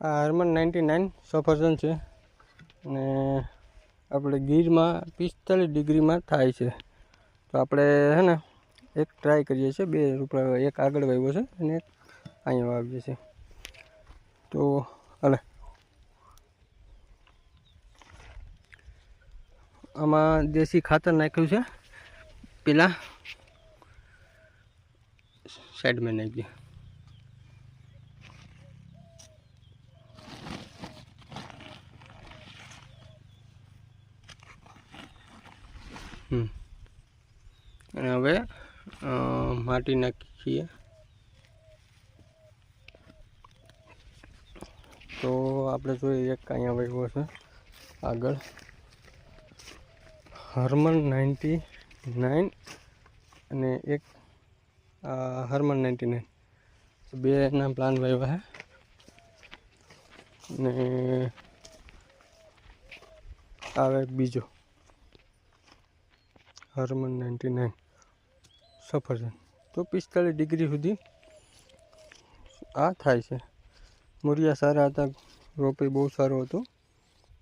આ Harman ninety nine સફરજન છે અને આપણે ગીરમાં પિસ્તાલીસ ડિગ્રીમાં થાય છે. તો આપણે હે ને, એક ટ્રાય કરીએ છીએ, બે રૂપિયા એક આગળ વાવ્યો છે અને એક અહીંયા વાવીએ છીએ તો હલે. આમાં દેશી ખાતર નાખ્યું છે. પેલા સાઈડમાં નાખી અને હવે માટી નાખીએ. તો આપણે જોઈએ એક અહીંયા વાવ્યો છે, આગળ. હર્મન નાઇન્ટી નાઇન અને એક હર્મન નાઇન્ટી નાઇન. બેના પ્લાન વાવ્યા છે ને, આવે બીજો. હરમન નાઇન્ટી નાઇન સફરજન તો પિસ્તાલીસ ડિગ્રી સુધી આ થાય છે. મૂરિયા સારા હતા, રોપે બહુ સારો હતો.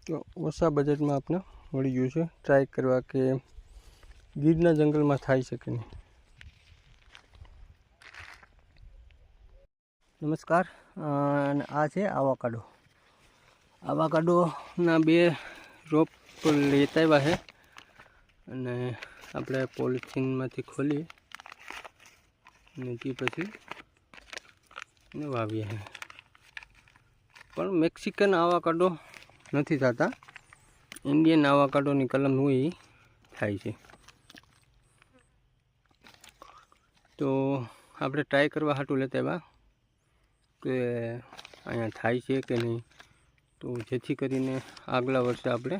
તો ઓછા બજેટમાં આપણે મળી ગયું છે. ટ્રાય કરવા કે ગીરના જંગલમાં થાય છે કે નહીં. નમસ્કાર. અને આ છે આવાકાડો. આવાકાડોના બે રોપ લેતા આવ્યા છે. અને આપણે પોલિથીનમાંથી ખોલી અને તે પછી એને વાવીએ પણ મેક્સિકન આવાકાડો નથી થતા. ઇન્ડિયન આવાકાડોની કલમ હોય થાય છે. તો આપણે ટ્રાય કરવા હાટું લેતા એવા કે અહીંયા થાય છે કે નહીં. તો જેથી કરીને આગલા વર્ષે આપણે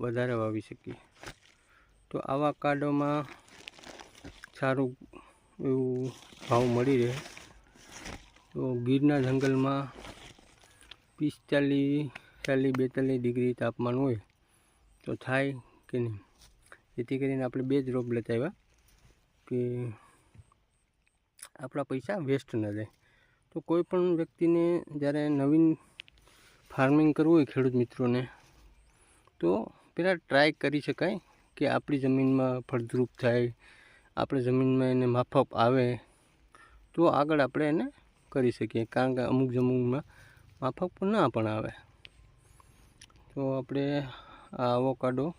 વધારે વાવી શકીએ. તો આવા કાર્ડોમાં સારું એવું ભાવ મળી રહે. તો ગીરના જંગલમાં પિસ્તાલીસ, ચાલીસ, બેતાલીસ ડિગ્રી તાપમાન હોય તો થાય કે નહીં? જેથી કરીને આપણે બે જ રોપ લેતા આવ્યા કે આપણા પૈસા વેસ્ટ ન જાય તો કોઈ પણ વ્યક્તિને જ્યારે નવીન ફાર્મિંગ કરવું હોય ખેડૂત મિત્રોને, તો પહેલાં ટ્રાય કરી શકાય. કે આપણી જમીનમાં ફળદ્રુપ થાય, આપણે જમીનમાં એને માફક આવે, તો આગળ આપણે એને કરી શકીએ. કારણ કે અમુક જમીનમાં માફક પણ ના પણ આવે. તો આપણે આ આવોકાડો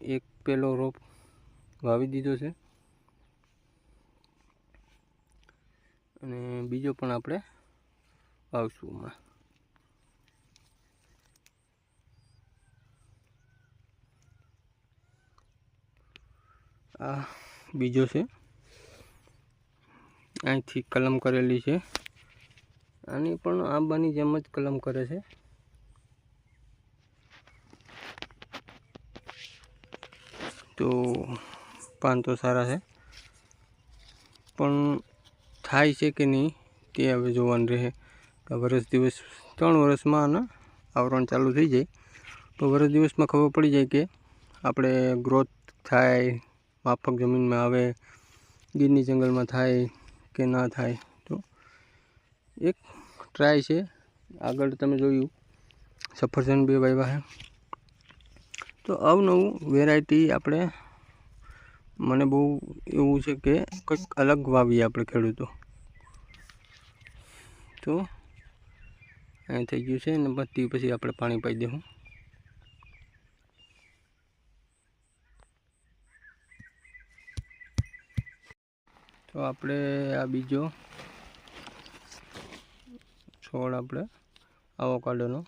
એક પેલો રોપ વાવી દીધો છે. અને બીજો પણ આપણે વાવશું હમણાં. આ બીજો છે. અહીંથી કલમ કરેલી છે. આની પણ આંબાની જેમ જ કલમ કરે છે. તો પાન તો સારા છે. પણ થાય છે કે નહીં તે હવે જોવાનું રહે. કે વરસ દિવસ ત્રણ વર્ષમાં આના આવરણ ચાલુ થઈ જાય. તો વરસ દિવસમાં ખબર પડી જાય કે આપણે ગ્રોથ થાય માફક જમીનમાં આવે, ગીરની જંગલમાં થાય કે ના થાય. તો એક ટ્રાય છે. આગળ તમે જોયું, સફરજન બે વાવ્યા છે તો અવનવું વેરાયટી આપણે, મને બહુ એવું છે કે કંઈક અલગ વાવીએ આપણે ખેડૂતો. તો, અહીં થઈ ગયું છે અને બધી પછી આપણે પાણી પાઈ દઉં તો આપણે આ બીજો છોડ આપણે આવોકાડોનો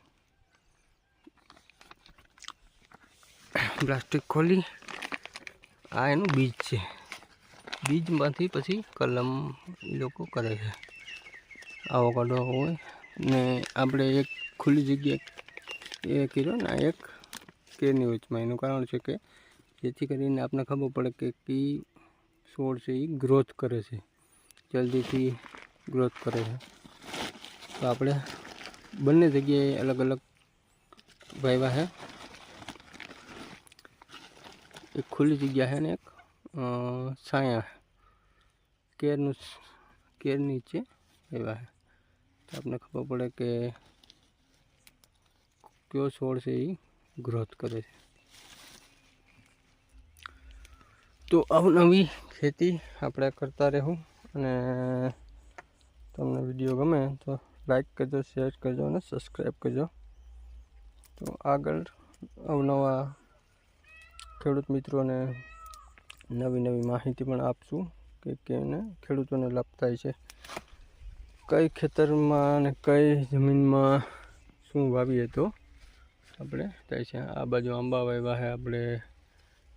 પ્લાસ્ટિક ખોલી. આ એનું બીજ છે. બીજમાંથી પછી કલમ લોકો કરે છે. આવોકાડો હોય ને આપણે એક ખુલ્લી જગ્યાએ એ કર્યો ને એક કેરની વચમાં. એનું કારણ છે કે જેથી કરીને આપણને ખબર પડે કે કઈ છોડ છે એ ગ્રોથ કરે છે. જલ્દીથી ગ્રોથ કરે છે. તો આપણે બંને જગ્યાએ અલગ અલગ વાવ્યા છે. એક ખુલ્લી જગ્યા છે ને એક અ, છાયા કેરનું સ- કેર નીચે વાવ્યા છે. તો આપને ખબર પડે કે કયો છોડ છે એ ગ્રોથ કરે છે. તો અવનવી ખેતી આપણે કરતા રહેવું અને તમને વીડિયો ગમે તો લાઈક કરજો શેર કરજો અને સબસ્ક્રાઈબ કરજો. તો આગળ અવનવા ખેડૂત મિત્રોને નવી નવી માહિતી પણ આપશું કે કેને ખેડૂતોને લાભ થાય છે. કઈ ખેતરમાં અને કઈ જમીનમાં શું વાવીએ તો આપણે થાય છે. આ બાજુ આંબા વાવ્યા છે, આપણે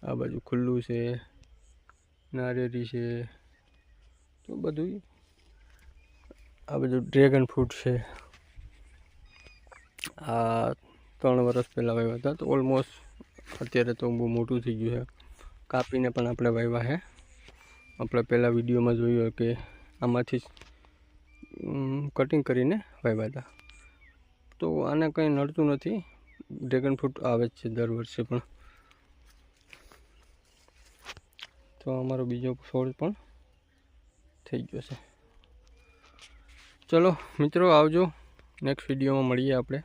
આ બાજુ ખુલ્લું છે. નારિયેળી છે, તો બધું આ બધું ડ્રેગન ફ્રૂટ છે. આ ત્રણ વર્ષ પહેલાં વાવ્યા હતા, તો ઓલમોસ્ટ અત્યારે તો બહુ મોટું થઈ ગયું છે. કાપીને પણ આપણે વાવ્યા છે. આપણે પહેલાં વિડીયોમાં જોયું કે આમાંથી કટિંગ કરીને વાવ્યા હતા. તો આને કંઈ નડતું નથી. ડ્રેગન ફ્રૂટ આવે જ છે દર વર્ષે પણ. તો અમારો બીજો છોડ પણ થઈ ગયો છે. ચલો મિત્રો આવજો નેક્સ્ટ વિડીયોમાં મળીએ આપણે.